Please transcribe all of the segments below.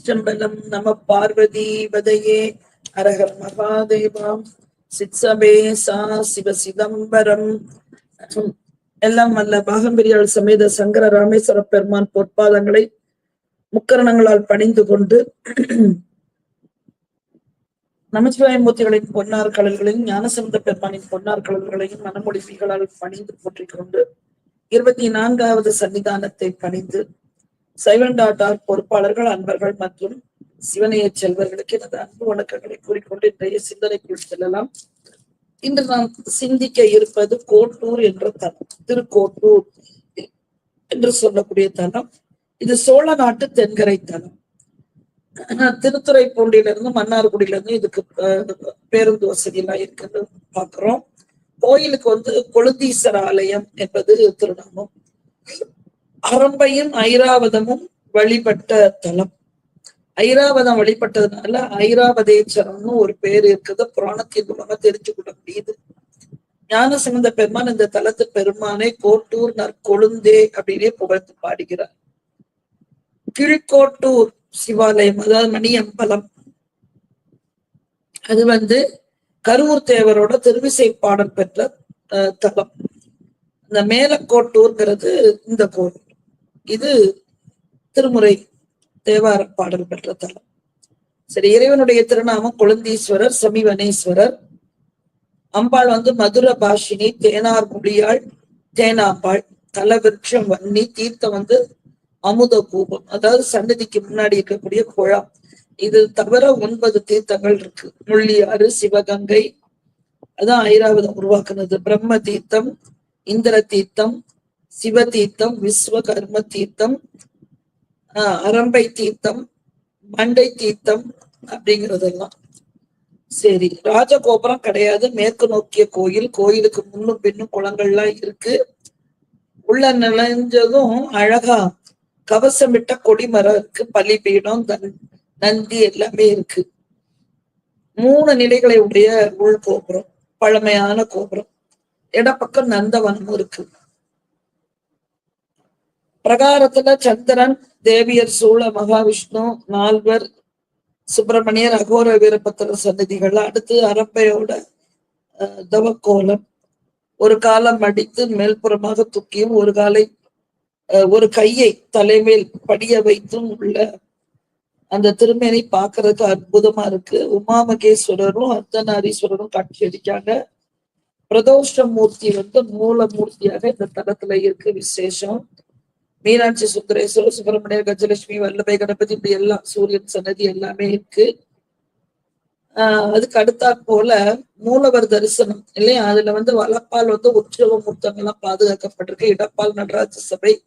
திருச்சிற்றம்பலம் நம பார்வதி வதையே அரகர் மகாதேவாம். சித்சபே சா சிவ சிதம்பரம். எல்லாம் அல்ல பாகம்பிரியாள் சமேத சங்கர ராமேஸ்வர பெருமான் பொற்பாதங்களை முக்கரணங்களால் பணிந்து கொண்டு நமச்சிவாயமூர்த்திகளின் பொன்னார் கடல்களையும் ஞானசந்த பெருமானின் பொன்னார் கடல்களையும் மனமொழிகளால் பணிந்து போற்றிக் கொண்டு இருபத்தி நான்காவது சன்னிதானத்தை பணிந்து சைவன் டாட்டார் பொறுப்பாளர்கள் அன்பர்கள் மற்றும் சிவனைய செல்வர்களுக்கு எனது அன்பு வணக்கங்களை கூறிக்கொண்டு இன்றைய சிந்தனைக்குள் செல்லலாம். இன்று நாம் சிந்திக்க இருப்பது கோட்டூர் என்ற தலம் திருக்கோட்டூர் என்று சொல்லக்கூடிய தலம். இது சோழ நாட்டு தென்கரை தலம். திருத்துறைப்பூண்டியிலிருந்து மன்னார்குடியிலிருந்து இதுக்கு பேருந்து வசதி எல்லாம் இருக்குன்னு பாக்குறோம் கோயிலுக்கு வந்து கொழுந்தீஸ்வர ஆலயம் என்பது திருநாமம். அரம்பையும் ஐராவதமும் வழிபட்ட தலம். ஐராவதம் வழிபட்டதுனால ஐராவதேஸ்வரம்னு ஒரு பேர் இருக்குது. புராணத்தின் மூலமா தெரிஞ்சு கொள்ள முடியுது. ஞான சிமந்த பெருமான் இந்த தலத்து பெருமானை கோட்டூர் நற்கொழுந்தே அப்படின்னே புகழ்ந்து பாடுகிறார். கீழ்கோட்டூர் சிவாலயம் அதாவது மணியம்பலம். அது வந்து கரூர் தேவரோட திருவிசை பாடல் பெற்ற தலம். இந்த மேலக்கோட்டூர்ங்கிறது இந்த கோவில். இது திருமுறை தேவார பாடல் பெற்ற தலம். சரி இறைவனுடைய திருநாமம் குழந்தீஸ்வரர் சமிவனேஸ்வரர். அம்பாள் வந்து மதுர பாஷினி தேனார் முடியாள் தேனாம்பாள் தலவிருட்சம் வன்னி தீர்த்தம் வந்து அமுத கூபம். அதாவது சன்னதிக்கு முன்னாடி இருக்கக்கூடிய குழாம் இது தவிர ஒன்பது தீர்த்தங்கள் இருக்கு. முள்ளியாறு சிவகங்கை அதான் ஐராவதம் உருவாக்குனது. பிரம்ம தீர்த்தம் இந்திர தீர்த்தம் சிவ தீர்த்தம் விஸ்வகர்ம தீர்த்தம் ஆஹ் அரம்பை தீர்த்தம் மண்டை தீர்த்தம் அப்படிங்கறதெல்லாம். சரி ராஜகோபுரம் கிடையாது. மேற்கு நோக்கிய கோயில். கோயிலுக்கு முன்னும் பின்னும் குளங்கள்லாம் இருக்கு. உள்ள நினைஞ்சதும் அழகா கவசமிட்ட கொடிமரம் இருக்கு. பள்ளிப்பீடம் தன் நந்தி எல்லாமே இருக்கு. மூணு நிலைகளை உடைய உள் கோபுரம் பழமையான கோபுரம். இடப்பக்கம் நந்தவனமும் இருக்கு. பிரகாரத்துல சந்திரன் தேவியர் சூழ மகாவிஷ்ணு நால்வர் சுப்பிரமணியர் அகோர வீரபத்திர சன்னதிகள் அடுத்து அரப்பையோட தவக்கோலம். ஒரு காலம் அடித்து மேல்புறமாக தூக்கியும் ஒரு காலை ஒரு கையை தலைமேல் படிய வைத்தும் உள்ள அந்த திருமேனை பாக்குறதுக்கு அற்புதமா இருக்கு. உமாமகேஸ்வரரும் அர்த்தநாரீஸ்வரரும் காட்சி அடிக்காங்க பிரதோஷ மூர்த்தி வந்து மூல மூர்த்தியாக இந்த தலத்துல இருக்கு விசேஷம். மீனாட்சி சுந்தரேஸ்வரர் சுப்பிரமணியர் கஜலட்சுமி வல்லபை கணபதி இப்படி எல்லாம் சூரியன் சன்னதி எல்லாமே இருக்கு. ஆஹ் அதுக்கு அடுத்தா போல மூலவர் தரிசனம் இல்லையா? அதுல வந்து வலப்பால் வந்து உற்சவ மூர்த்தங்கள்லாம் பாதுகாக்கப்பட்டிருக்கு. இடப்பால் நடராஜ சபை.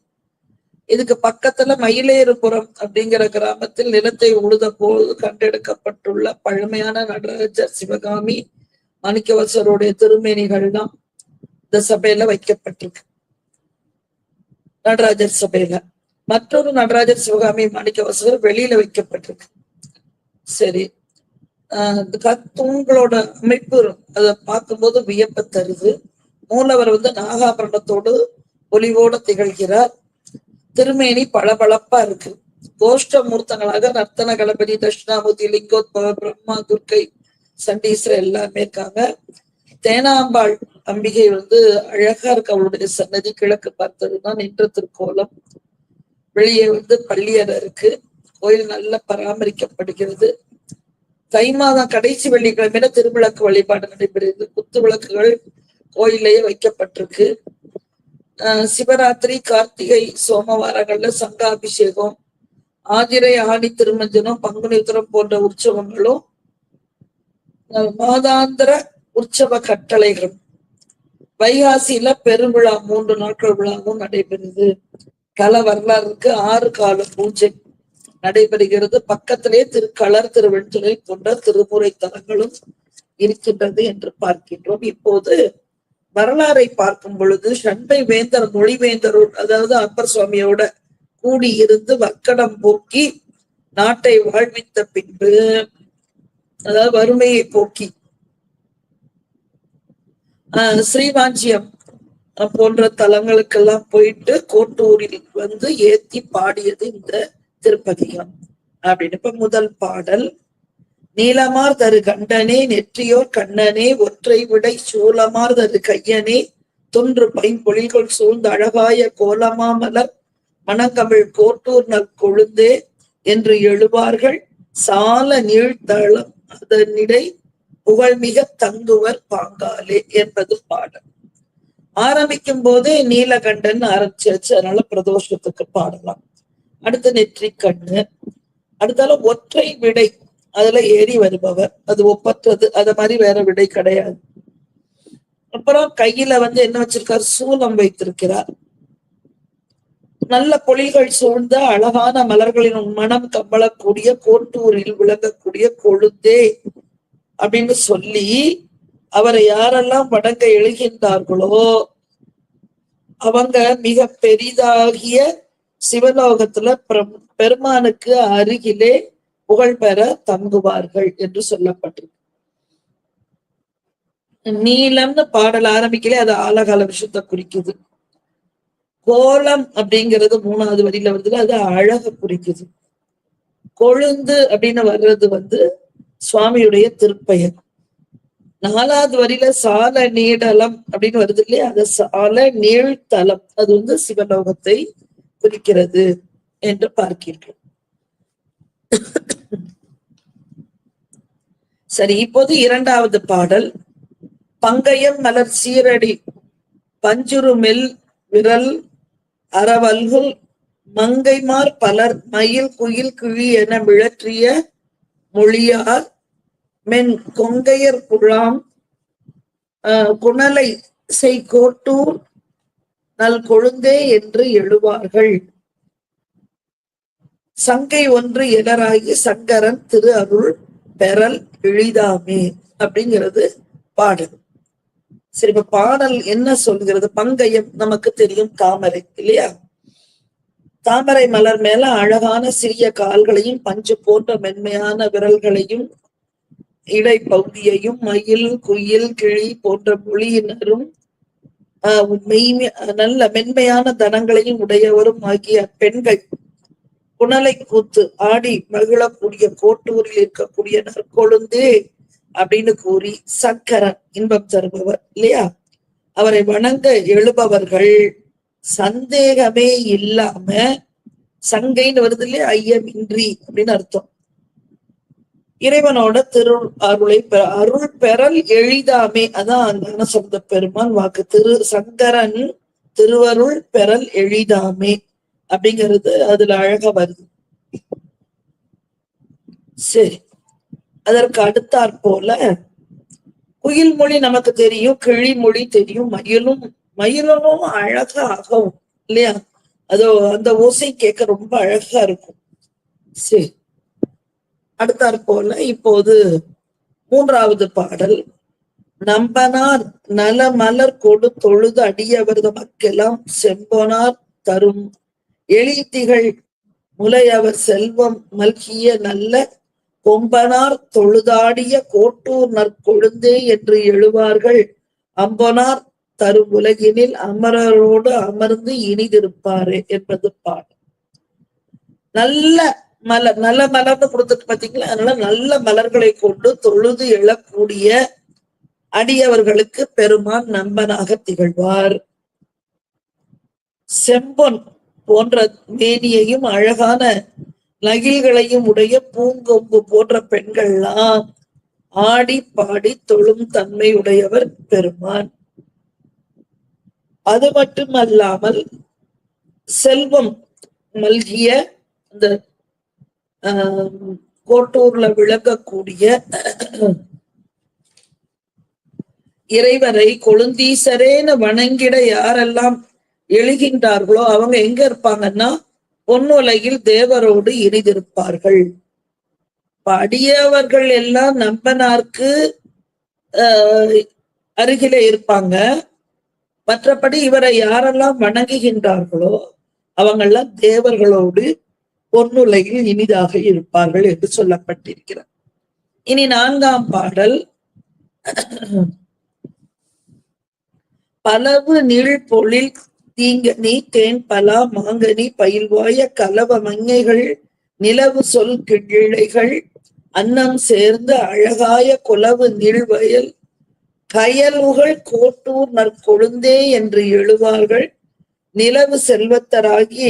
இதுக்கு பக்கத்துல மயிலேறுபுரம் அப்படிங்கிற கிராமத்தில் நிலத்தை உழுத போது கண்டெடுக்கப்பட்டுள்ள பழமையான நடராஜர் சிவகாமி மாணிக்கவசருடைய திருமேனிகள் தான் இந்த சபையில வைக்கப்பட்டிருக்கு. நடராஜர் சபையில. மற்றொரு நடராஜர் சிவகாமி மாணிக்க வாசகர் வெளியில வைக்கப்பட்டிருக்கு. சரி. ஆஹ் தூண்களோட அமைப்பு அதை பார்க்கும்போது வியப்ப தருது. மூலவர் வந்து நாகாபரணத்தோடு ஒளிவோட திகழ்கிறார். திருமேனி பளபளப்பா இருக்கு. கோஷ்ட மூர்த்தங்களாக நர்த்தன கணபதி தட்சிணாமூர்த்தி லிங்கோத்பவ பிரம்மா துர்க்கை சண்டீஸ்வரர் எல்லாமே இருக்காங்க. தேனாம்பாள் அம்பிகை வந்து அழகா இருக்கு அவளுடைய சன்னதி கிழக்கு பார்த்ததுதான் நின்ற திருக்கோலம். வெளியே வந்து பள்ளியறை இருக்கு. கோயில் நல்லா பராமரிக்கப்படுகிறது. தை மாதம் கடைசி வெள்ளிக்கிழமையில திருவிளக்கு வழிபாடு நடைபெறுகிறது. குத்து விளக்குகள் கோயிலேயே வைக்கப்பட்டிருக்கு. சிவராத்திரி கார்த்திகை சோமவாரங்கள்ல சங்காபிஷேகம் ஆதிரை ஆணி திருமஞ்சனம் பங்குனி உத்தரம் போன்ற உற்சவங்களும் மாதாந்திர உற்சவ கட்டளைகளும். வைகாசியில பெருவிழா மூன்று நாட்கள் விழாவும் நடைபெறுது. கல வரலாறு இருக்கு ஆறு கால பூஜை நடைபெறுகிறது. பக்கத்திலே திருக்களர் திருவெண்துறை போன்ற திருமுறை தலங்களும் இருக்கின்றது என்று பார்க்கின்றோம். இப்போது வரலாறை பார்க்கும் பொழுது சண்டை வேந்தர் மொழிவேந்தர் அதாவது அப்பர் சுவாமியோட கூடி இருந்து வக்கடம் போக்கி நாட்டை வாழ்வித்த பின்பு அதாவது வறுமையை போக்கி ஸ்ரீவாஞ்சியம் போன்ற தலங்களுக்கெல்லாம் போயிட்டு கோட்டூரில் வந்து ஏத்தி பாடியது இந்த திருப்பதிகம் அப்படின்னு இப்ப முதல் பாடல். நீலமார் தரு கண்டனே நெற்றியோர் கண்ணனே ஒற்றை விடை சூலமார் தரு கையனே தொன்று பைம்பொழில்கள் சூழ்ந்த அழகாய கோலமாமலர் மணக்கமிழ் கோட்டூர் நற்கொழுந்தே என்று எழுவார்கள். சால நீழ்த்தளம் அதனிடை புகழ்மிக தங்குவர் பாங்காலே என்பது பாடல். ஆரம்பிக்கும் போதே நீலகண்டன் ஆரம்பிச்சிருச்சு அதனால பிரதோஷத்துக்கு பாடலாம். அடுத்து நெற்றி கண்ணு அடுத்தால ஒற்றை விடை. அதுல ஏறி வருபவர். அது ஒப்பற்றது. அத மாதிரி வேற விடை கிடையாது. அப்புறம் கையில வந்து என்ன வச்சிருக்காரு? சூலம் வைத்திருக்கிறார். நல்ல பொழில்கள் சூழ்ந்த அழகான மலர்களின் மனம் கம்பளக்கூடிய கோட்டூரில் விளங்கக்கூடிய கொழுந்தே. அப்படின்னு சொல்லி அவரை யாரெல்லாம் வணங்க எழுகின்றார்களோ அவங்க மிக பெரிதாகிய சிவலோகத்துல பெருமானுக்கு அருகிலே புகழ் பெற தங்குவார்கள் என்று சொல்லப்பட்டிருக்கு. நீளம்னு பாடல் ஆரம்பிக்கலே அது ஆலகால விஷயத்தை குறிக்குது. கோலம் அப்படிங்கிறது மூணாவது வரியில வருதுல அது அழக குறிக்குது. கொழுந்து அப்படின்னு வர்றது வந்து சுவாமியுடைய திருப்பெயர். நாலாவது வரியில சால நீடலம் அப்படின்னு வருது இல்லையா? அந்த சால நீழ்த்தலம் அது வந்து சிவலோகத்தை குறிக்கிறது என்று பார்க்கின்றோம். சரி இப்போது இரண்டாவது பாடல். பங்கயம் மலர் சீரடி பஞ்சுருமில் விரல் அறவல்குல் மங்கைமார் பலர் மயில் குயில் கிழி என மிழற்றிய மொழியார் மென் கொங்கையர் குழாம் ஆஹ் குணலை செய்கோட்டூர் நல் கொழுந்தே என்று எழுவார்கள். சங்கை ஒன்று எதராகி சங்கரன் திரு அருள் பெறல் எளிதாமே அப்படிங்கிறது பாடல். சரி இப்ப பாடல் என்ன சொல்கிறது பங்கயம் நமக்கு தெரியும் காமரை இல்லையா? தாமரை மலர் மேல அழகான சிறிய கால்களையும் பஞ்சு போன்ற மென்மையான விரல்களையும் இடை பகுதியையும் மயில் குயில் கிளி போன்ற மொழியினரும் ஆஹ் மெய்மை நல்ல மென்மையான தனங்களையும் உடையவரும் ஆகிய பெண்கள். புனலை கூத்து ஆடி மகிழக்கூடிய கோட்டூரில் இருக்கக்கூடிய நற்கொழுந்தே அப்படின்னு கூறி சக்கரன் இன்பம் தருபவர் இல்லையா? அவரை வணங்க எழுபவர்கள். சந்தேகமே இல்லாம சங்கைன்னு வருது இல்லையா? ஐயமின்றி அப்படின்னு அர்த்தம். இறைவனோட திரு அருளை பெற அருள் பெறல் எளிதாமே. அதான் அந்த சொந்த பெருமான் வாக்கு. திரு சங்கரன் திருவருள் பெறல் எளிதாமே அப்படிங்கிறது அதுல அழகா வருது. சரி. அதற்கு அடுத்தாற் போல குயில் மொழி நமக்கு தெரியும் கிளி மொழி தெரியும் மயிலும் மயிலும் அழகா இல்லையா? அதோ அந்த ஓசை கேட்க ரொம்ப அழகா இருக்கும். சரி. அடுத்தாற் போல இப்போது மூன்றாவது பாடல். நம்பனார் நல மலர் கொடு தொழுது அடியவர் மக்கெல்லாம் செம்பனார் தரும். எழுத்திகள் முலையவர் செல்வம் மல்கிய நல்ல கொம்பனார் தொழுதாடிய கோட்டூர் நற்கொழுந்தே என்று எழுவார்கள். அம்பனார் தரும் உலகினில் அமரரோடு அமர்ந்து இனிதிருப்பாரு என்பது பாடம். நல்ல மலர் நல்ல மலர்னு கொடுத்துட்டு பாத்தீங்களா? அதனால நல்ல மலர்களை கொண்டு தொழுது எழக்கூடிய அடியவர்களுக்கு பெருமான் நண்பனாக திகழ்வார். செம்பொன் போன்ற மேனியையும் அழகான நகில்களையும் உடைய பூங்கொம்பு போன்ற பெண்கள்லாம் ஆடி பாடி தொழும் தன்மை உடையவர் பெருமான். அது மட்டுமல்லாமல் செல்வம் மல்கிய இந்த ஆஹ், கோட்டூர்ல விளங்கக்கூடிய இறைவரை கொழுந்தீசரேன்னு வணங்கிட யாரெல்லாம் எழுகின்றார்களோ அவங்க எங்க இருப்பாங்கன்னா பொன்னுலகில் தேவரோடு இனிதிருப்பார்கள் படியவர்கள் எல்லாம் நம்பனார்க்கு ஆஹ் அருகிலே இருப்பாங்க. மற்றபடி இவரை யாரெல்லாம் வணங்குகின்றார்களோ அவங்கெல்லாம் தேவர்களோடு பொன்னுலையில் இனிதாக இருப்பார்கள் என்று சொல்லப்பட்டிருக்கிறார் இனி நான்காம் பாடல். பலவு நீள் பொழில் தீங்கனி தேன் பலா மாங்கனி பயில்வாய கலவ மங்கைகள் நிலவு சொல் கிழிழைகள் அன்னம் சேர்ந்து அழகாய குலவு நீள்வயல் கயலுகள் கோட்டூர் நற்கொழுந்தே என்று எழுவார்கள். நிலவு செல்வத்தராகி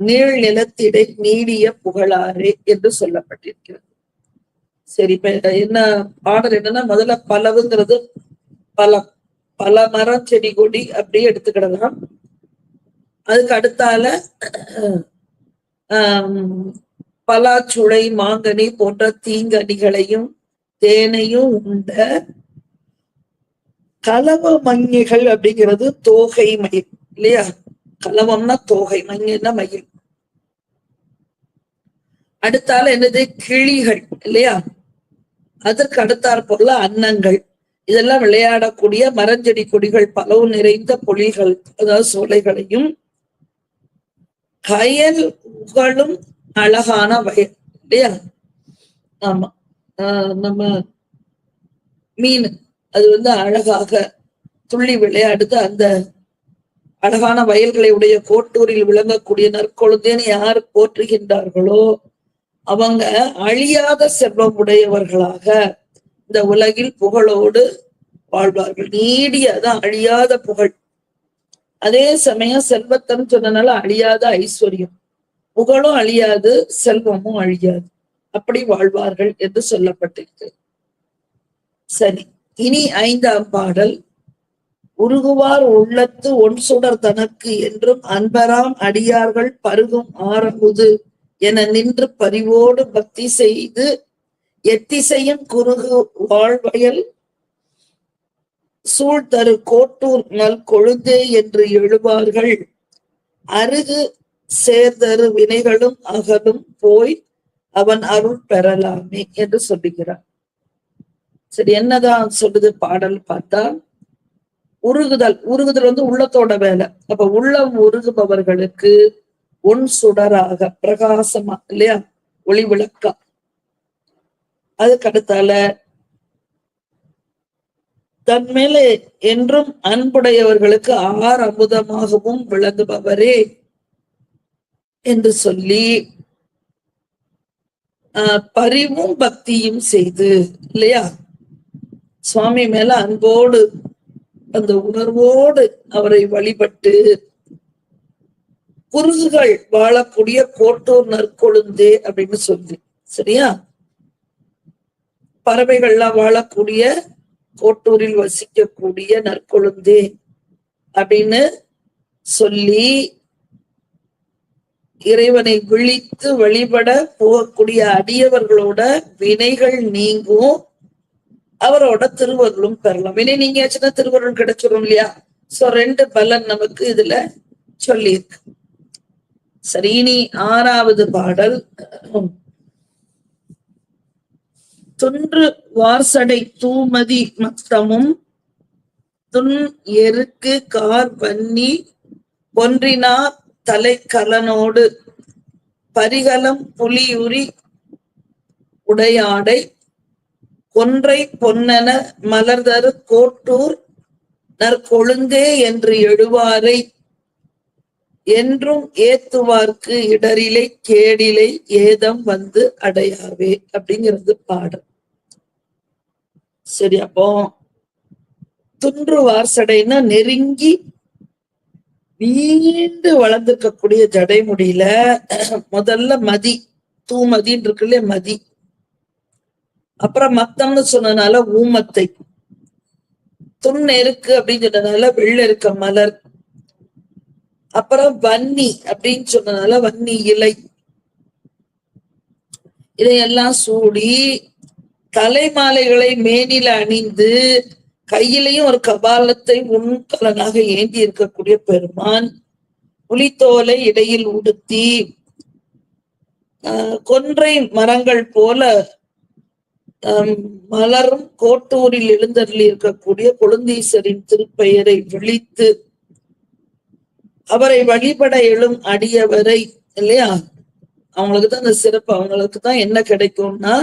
நீள் நிலத்திடை நீடிய புகழாரே என்று சொல்லப்பட்டிருக்கிறது. சரி இப்ப என்ன பாடல் என்னன்னா முதல்ல பலவுங்கிறது பலம் பல மரம் செடி கொடி அப்படியே எடுத்துக்கிடலாம். அதுக்கு அடுத்தால ஆஹ் பலாச்சுளை மாங்கனி போன்ற தீங்கனிகளையும் தேனையும் உண்ட கலவ மங்கிகள் அப்படிங்கிறது தோகை மயில் இல்லையா? கலவம்னா தோகை மங்கின்னா மயில். அடுத்தால என்னது? கிளிகள் இல்லையா? அதற்கு அடுத்தாற் பொருள் அன்னங்கள். இதெல்லாம் விளையாடக்கூடிய மரஞ்செடி கொடிகள் பலவு நிறைந்த பொழிகள் அதாவது சோலைகளையும் கயல்களும் அழகான வயல் இல்லையா? ஆமா. ஆஹ் நம்ம மீன் அது வந்து அழகாக துள்ளி விளையாடுது. அந்த அழகான வயல்களை உடைய கோட்டூரில் விளங்கக்கூடிய நற்கொழுந்தேன்னு யார் போற்றுகின்றார்களோ அவங்க அழியாத செல்வம் உடையவர்களாக இந்த உலகில் புகழோடு வாழ்வார்கள். நீடியதான் அழியாத புகழ். அதே சமயம் செல்வத்தம் சொன்னனால அழியாத ஐஸ்வர்யம். புகழும் அழியாது செல்வமும் அழியாது. அப்படி வாழ்வார்கள் என்று சொல்லப்பட்டிருக்கு. சரி. இனி ஐந்தாம் பாடல். உருகுவார் உள்ளத்து ஒன் சுடர் தனக்கு என்றும் அன்பராம் அடியார்கள் பருகும் ஆரம்புது என நின்று பரிவோடு பக்தி செய்து எத்திசையும் குறுகு வாழ்வயல். சூழ்தரு கோட்டூர் நல் கொழுந்தே என்று எழுவார்கள். அருகு சேர்தரு வினைகளும் அகலும் போய் அவன் அருள் பெறலாமே என்று சொல்லுகிறார். சரி என்னதான் சொல்லுது பாடல் பார்த்தா உருகுதல் உருகுதல் வந்து உள்ளத்தோட வேலை. அப்ப உள்ளம் உருகுபவர்களுக்கு உன் சுடராக பிரகாசமா இல்லையா? ஒளி விளக்கம் அதுக்கு அடுத்தால தன் மேலே என்றும் அன்புடையவர்களுக்கு ஆறு அமுதமாகவும் விளங்குபவரே என்று சொல்லி பரிவும் பக்தியும் செய்து இல்லையா? சுவாமி மேல அன்போடு அந்த உணர்வோடு அவரை வழிபட்டு குருகுகள் வாழக்கூடிய கோட்டூர் நற்கொழுந்தே அப்படின்னு சொல்லி சரியா? பறவைகள்லாம் வாழக்கூடிய கோட்டூரில் வசிக்கக்கூடிய நற்கொழுந்தே அப்படின்னு சொல்லி இறைவனை விழித்து வழிபட போகக்கூடிய அடியவர்களோட வினைகள் நீங்கும். அவரோட திருவருளும் பெறலாம். இனி நீங்க ஆச்சுன்னா திருவருள் கிடைச்சிரும் இல்லையா? சோ ரெண்டு பலன் நமக்கு இதுல சொல்லியிருக்கு. சரி இனி ஆறாவது பாடல். துன்று வார்சடை தூமதி மத்தமும் துன் எருக்கு கார் வன்னி ஒன்றினா தலைக்கலனோடு பரிகலம் புலியுரி உடையாடை கொன்றை பொன்னன மலர்தரு கோட்டூர் நற்கொழுந்தே என்று எழுவாரை. என்றும் ஏத்துவார்க்கு இடரிலை கேடிலை ஏதம் வந்து அடையாவே அப்படிங்கிறது பாடல். சரி அப்போ துன்று வார்சடைன்னா நெருங்கி நீண்டு வளர்ந்துருக்கக்கூடிய ஜடைமுடியில முதல்ல மதி தூமதின்னு இருக்குல்ல மதி. அப்புறம் மத்தம்னு சொன்னதுனால ஊமத்தை. துண் எருக்கு அப்படின்னு சொன்னதுனால வெள்ளெருக்க மலர். அப்புறம் வன்னி அப்படின்னு சொன்னதுனால வன்னி இலை. இதையெல்லாம் சூடி தலைமாலைகளை மேனில அணிந்து கையிலையும் ஒரு கபாலத்தை உண்கலனாக ஏந்தி இருக்கக்கூடிய பெருமான் புலித்தோலை இடையில் உடுத்தி ஆஹ் கொன்றை மரங்கள் போல மலரும் கோட்டூரில் எழுந்தருளி இருக்கக்கூடிய கொழுந்தீசரின் திருப்பெயரை விழித்து அவரை வழிபட எழும் அடியவரை இல்லையா? அவங்களுக்கு தான் அந்த சிறப்பு. அவங்களுக்கு தான் என்ன கிடைக்கும்னா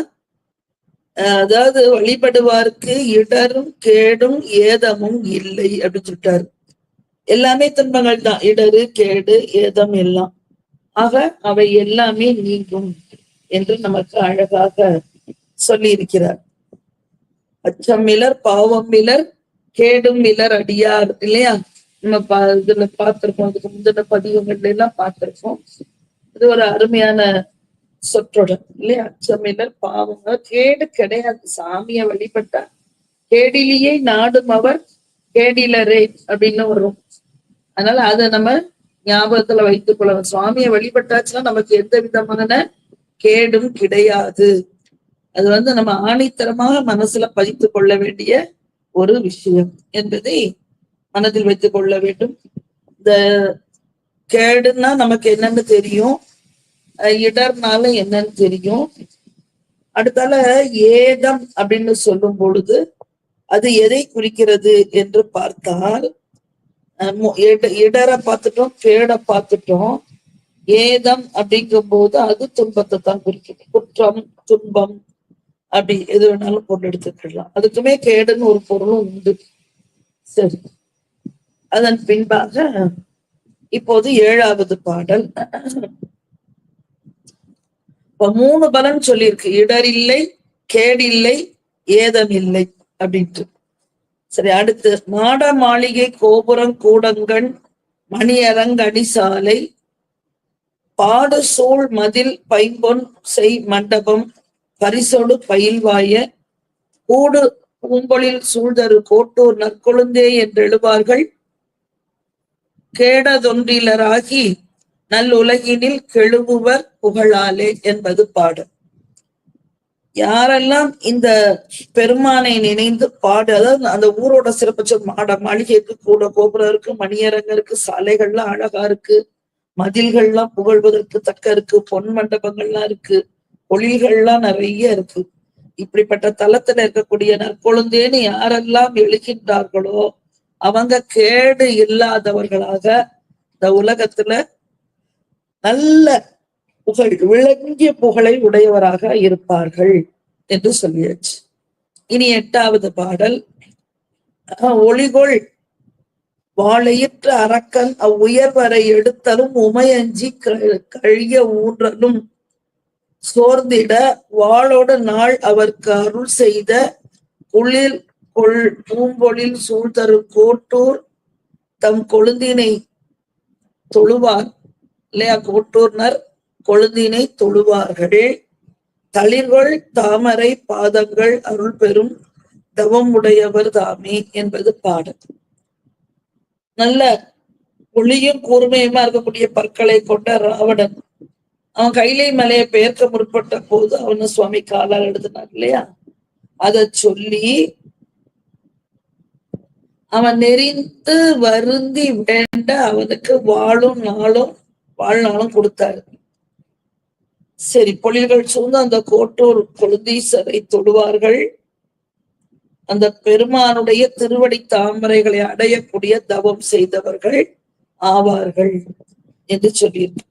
அதாவது வழிபடுவார்க்கு இடரும் கேடும் ஏதமும் இல்லை அப்படின்னு சொல்லிட்டாரு. எல்லாமே துன்பங்கள் தான். இடரு கேடு ஏதம் எல்லாம். ஆக அவை எல்லாமே நீங்கும் என்று நமக்கு அழகாக சொல்லி இருக்கிறார் அச்சமிலர் பாவம் மிலர் கேடும் மிலர் அடியார் இல்லையா? நம்ம பா இதுல பார்த்திருக்கோம் அதுக்கு முந்தின பதிவுகள்ல எல்லாம் பார்த்திருக்கோம் இது ஒரு அருமையான சொற்றொடர் இல்லையா? அச்சமிலர் பாவங்க கேடு கிடையாது. சாமியை வழிபட்டா கேடிலேயே நாடும் அவர் கேடிலரே அப்படின்னு வரும். அதனால அதை நம்ம ஞாபகத்துல வைத்துக் கொள்ளணும். சுவாமியை வழிபட்டாச்சுன்னா நமக்கு எந்த விதமான கேடும் கிடையாது. அது வந்து நம்ம ஆணித்தரமாக மனசுல பதித்து கொள்ள வேண்டிய ஒரு விஷயம் என்பதை மனதில் வைத்துக் கொள்ள வேண்டும். இந்த கேடுன்னா நமக்கு என்னன்னு தெரியும். இடர்னால என்னன்னு தெரியும். அடுத்தால ஏதம் அப்படின்னு சொல்லும் பொழுது அது எதை குறிக்கிறது என்று பார்த்தால் இடரை பார்த்துட்டோம் கேடை பார்த்துட்டோம். ஏதம் அப்படிங்கும் போது அது துன்பத்தை தான் குறிக்கிறது குற்றம் துன்பம் அப்படி எது வேணாலும் பொருள் எடுத்துக்கிடலாம். அதுக்குமே கேடுன்னு ஒரு பொருளும் உண்டு. சரி. அதன் பின்பாக இப்போது ஏழாவது பாடல். இப்ப மூணு பலன் சொல்லியிருக்கு. இடரில்லை கேடில்லை ஏதமில்லை அப்படின்ட்டு. சரி அடுத்து. மாட மாளிகை கோபுரம் கூடங்கள் மணியரங் சாலை பாடு சூழ் மதில் பைம்பொன் செய் மண்டபம் பரிசொடு பயில்வாய கூடு பூம்பொழில் சூழ்தரு கோட்டூர் நற்கொழுந்தே என்றெழுவார்கள். கேடதொன்றிலராகி நல்லுலகினில் கெழுவுவர் புகழாலே என்பது பாடல் யாரெல்லாம் இந்த பெருமானை நினைந்து பாடு அதாவது அந்த ஊரோட சிறப்பு மாட மாளிகைக்கு கூட கோபுரம் இருக்கு மணியரங்க இருக்கு சாலைகள்லாம் அழகா இருக்கு மதில்கள்லாம் புகழ்வதற்கு தக்க இருக்கு பொன் மண்டபங்கள்லாம் இருக்கு. தொழில்கள்லாம் நிறைய இருக்கு. இப்படிப்பட்ட தலத்துல இருக்கக்கூடிய நற்கொழுந்தேன்னு யாரெல்லாம் எழுகின்றார்களோ அவங்க கேடு இல்லாதவர்களாக இந்த உலகத்துல நல்ல புகழ் விளங்கிய புகழை உடையவராக இருப்பார்கள் என்று சொல்லியாச்சு. இனி எட்டாவது பாடல். ஒளிகொள் வாழையிற்ற அரக்கன் அவ்வுயர்வரை எடுத்தலும் உமையஞ்சி க- கழிய ஊன்றலும் சோர்ந்திட வாளோட நாள் அவர்க்கு அருள் செய்த குளிர் கொள் பூம்பொழில் சூழ்தரு கோட்டூர் தம் கொழுந்தினை தொழுவார். இல்லையா? கோட்டூர்னர் கொழுந்தினை தொழுவார்கள். தளிர்கள் தாமரை பாதங்கள் அருள் பெறும் தவம் உடையவர் தாமே என்பது பாடல். நல்ல ஒளியும் கூர்மையுமா இருக்கக்கூடிய பற்களை கொண்ட ராவணன் அவன் கைலை மலையை பெயர்க்க முற்பட்ட போது அவனு சுவாமி காலால் எழுதினார் இல்லையா? அத சொல்லி அவன் நெறிந்து வருந்தி வேண்ட அவனுக்கு வாழும் நாளும் வாழ்நாளும் கொடுத்தாரு. சரி பொழில்கள் சூழ்ந்து அந்த கோட்டூர் கொழுந்தீசரை தொடுவார்கள். அந்த பெருமானுடைய திருவடி தாமரைகளை அடையக்கூடிய தவம் செய்தவர்கள் ஆவார்கள் என்று சொல்லியிருக்க.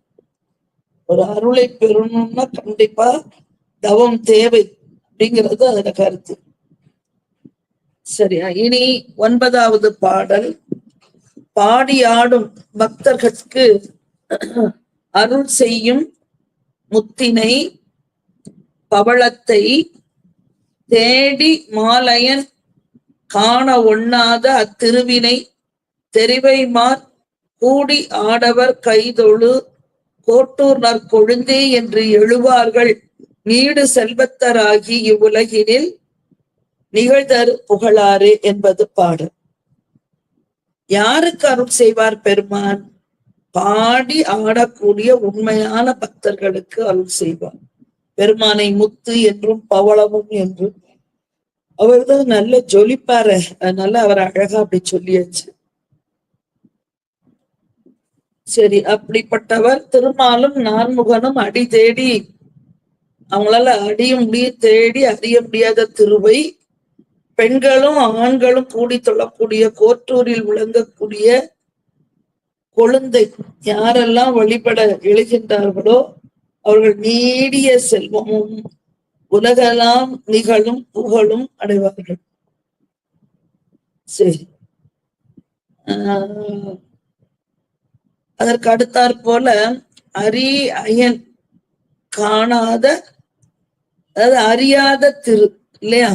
ஒரு அருளை பெறணும்னா கண்டிப்பா தவம் தேவை அப்படிங்கிறது அதுல கருத்து. சரியா? இனி ஒன்பதாவது பாடல். பாடி ஆடும் பக்தர்களுக்கு அருள் செய்யும் முத்தினை பவளத்தை தேடி மாலையன் காண ஒண்ணாத அத்திருவினை தெரிவைமார் கூடி ஆடவர் கைதொழு கோட்டூர் நற்கொழுந்தே என்று எழுவார்கள். நீடு செல்வத்தராகி இவ்வுலகினில் நிகழ்தர் புகழாறு என்பது பாடல் யாருக்கு அருள் செய்வார் பெருமான்? பாடி ஆடக்கூடிய உண்மையான பக்தர்களுக்கு அருள் செய்வார். பெருமானை முத்து என்றும் பவளமும் என்றும். அவர்தான் நல்ல ஜொலிப்பாரு. அதனால அவர் அழகா அப்படி சொல்லியாச்சு. சரி அப்படிப்பட்டவர் திருமாலும் நான்முகனும் அடி தேடி அவங்களால அடிய முடிய தேடி அறிய முடியாத திருவை பெண்களும் ஆண்களும் கூடி தொழக்கூடிய கோற்றூரில் விளங்கக்கூடிய கொழுந்தை யாரெல்லாம் வழிபட எழுகின்றார்களோ அவர்கள் நீடிய செல்வமும் உலகெல்லாம் நிகழும் புகழும் அடைவார்கள். சரி. ஆஹ் அதற்கு அடுத்தாற் போல அரி அயன் காணாத அதாவது அறியாத திரு இல்லையா?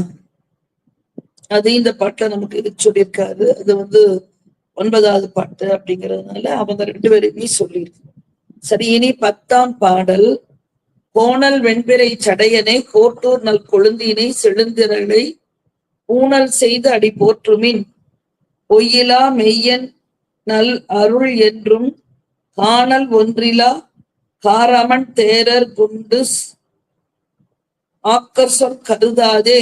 அது இந்த பாட்டுல நமக்கு இது சொல்லியிருக்காரு. அது வந்து ஒன்பதாவது பாட்டு அப்படிங்கிறதுனால அவங்க ரெண்டு பேருமே சொல்லியிருக்கு சரி இனி பத்தாம் பாடல். கோணல் வெண்பிறை சடையனை கோட்டூர் நல் கொழுந்தினை செழுந்திரலை ஊனல் செய்து அடி போற்றுமின். பொய்யிலா மெய்யன் நல் அருள் என்றும் காணல் ஒன்றிலா காரமன் தேரர் குண்டு ஆக்கர் சொல் கருதாதே.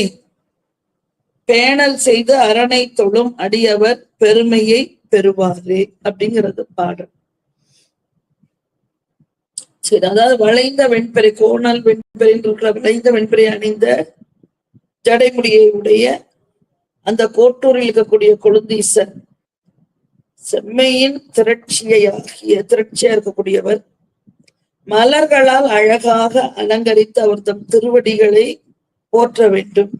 பேணல் செய்து அரணை தொழும் அடியவர் பெருமையை பெறுவாரே அப்படிங்கிறது பாடல். சரி அதாவது வளைந்த வெண்பெறை கோணல் வெண்பெறை இருக்கிற வளைந்த வெண்பெறை அணிந்த ஜடைமுடியை உடைய அந்த கோட்டூரில் இருக்கக்கூடிய கொழுந்தீசன் செம்மையின் திரட்சியாகிய திரட்சியா இருக்கக்கூடியவர். மலர்களால் அழகாக அலங்கரித்து அவர் தம் திருவடிகளை போற்ற வேண்டும்.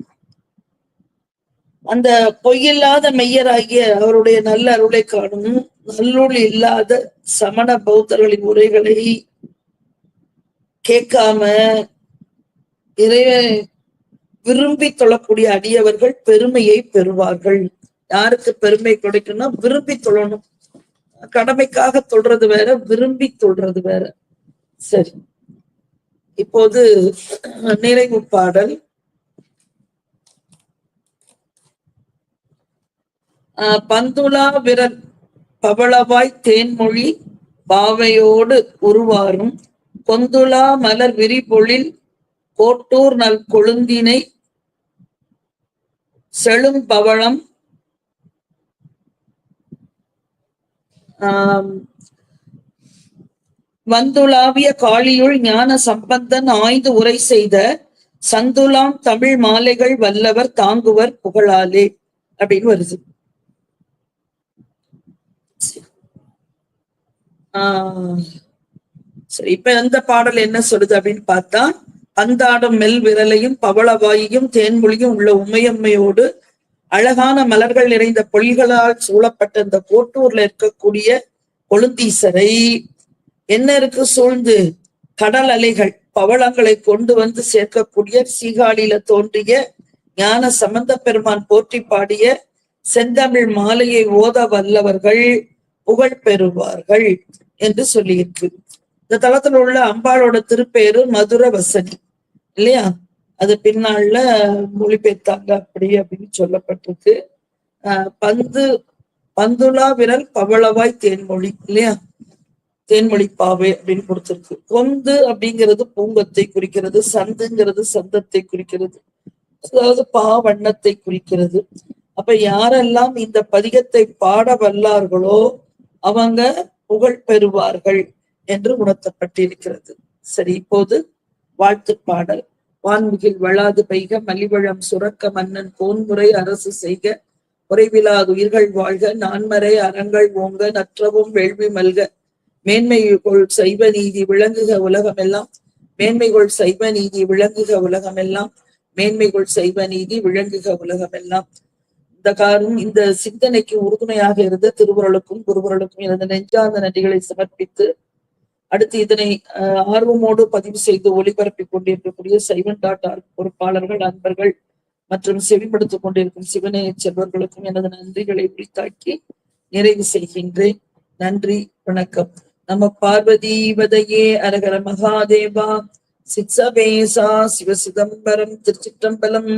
அந்த பொய்யில்லாத மெய்யராகிய அவருடைய நல்ல அருளை காணும் நல்லுள் இல்லாத சமண பௌத்தர்களின் உரைகளை கேட்காம இறை விரும்பி தொழக்கூடிய அடியவர்கள் பெருமையை பெறுவார்கள். யாருக்கு பெருமை கிடைக்கும்னா விரும்பி தொழணும். கடமைக்காக தொல்றது வேற விரும்பி தொடுறது வேற. சரி. இப்போது நிறைவு பாடல். ஆஹ் பந்துலா விரல் பவளவாய் தேன்மொழி பாவையோடு உருவாரும். கொந்துலா மலர் விரிபொழில் கோட்டூர் நல் கொழுந்தினை செழும் பவளம் வந்துளாவிய காளியுள் ஞான சம்பந்தன் ஆய்ந்து உரை செய்த சந்துலாம் தமிழ் மாலைகள் வல்லவர் தாங்குவர் புகழாலே அப்படின்னு வருது. ஆஹ் சரி இப்ப அந்த பாடல் என்ன சொல்லுது அப்படின்னு பார்த்தா அந்தாடும் மெல் விரலையும் பவளவாயையும் தேன்மொழியும் உள்ள உமையம்மையோடு அழகான மலர்கள் நிறைந்த பொழிகளால் சூழப்பட்ட இந்த கோட்டூர்ல இருக்கக்கூடிய கொழுந்தீசரை என்ன இருக்கு சூழ்ந்து? கடல் அலைகள் பவளங்களை கொண்டு வந்து சேர்க்கக்கூடிய சீகாழியில தோன்றிய ஞான சம்பந்த பெருமான் போற்றி பாடிய செந்தமிழ் மாலையை ஓத வல்லவர்கள் புகழ் பெறுவார்கள் என்று சொல்லியிருக்கு. இந்த தளத்துல உள்ள அம்பாளோட திருப்பேரு மதுர வசனி இல்லையா? அது பின்னால மொழிபெயர்த்தாங்க அப்படி அப்படின்னு சொல்லப்பட்டிருக்கு. ஆஹ் பந்து பந்துலா விரல் பவளவாய் தேன்மொழி இல்லையா? தேன்மொழி பாவை அப்படின்னு கொடுத்துருக்கு. கொந்து அப்படிங்கிறது பூங்கத்தை குறிக்கிறது சந்துங்கிறது சந்தத்தை குறிக்கிறது அதாவது பாவண்ணத்தை குறிக்கிறது. அப்ப யாரெல்லாம் இந்த பதிகத்தை பாட வல்லார்களோ அவங்க புகழ் பெறுவார்கள் என்று உணர்த்தப்பட்டிருக்கிறது. சரி இப்போது வாழ்த்து பாடல். வான்மிகில் வளாது பெய்க மலிவளம் சுரக்க மன்னன் போன்முறை அரசு செய்க. குறைவிலாது உயிர்கள் வாழ்க நான்மறை அறங்கள் ஓங்க நற்றவும் வேள்வி மல்க. மேன்மைகொள் சைவ நீதி விளங்குக உலகமெல்லாம். மேன்மைகொள் சைவ நீதி விளங்குக உலகமெல்லாம். மேன்மைகொள் சைவ நீதி விளங்குக உலகமெல்லாம். இந்த காரும் இந்த சிந்தனைக்கு உறுதுணையாக இருந்த திருவுருளுக்கும் குருவுருளுக்கும் எனது நெஞ்சார்ந்த நன்றிகளை சமர்ப்பித்து அடுத்து இதனை ஆர்வமோடு பதிவு செய்து ஒளிபரப்பிக் கொண்டிருக்கக்கூடிய சைவன் டாட் ஆர் பொறுப்பாளர்கள் நண்பர்கள் மற்றும் செவிப்படுத்திக் கொண்டிருக்கும் சிவனைய செல்வர்களுக்கும் எனது நன்றிகளை உரித்தாக்கி நிறைவு செய்கின்றேன். நன்றி வணக்கம். நம பார்வதி வதையே அரகர மகாதேவா. சித்பேசா சிவ சிதம்பரம் திருச்சிற்றம்பலம்.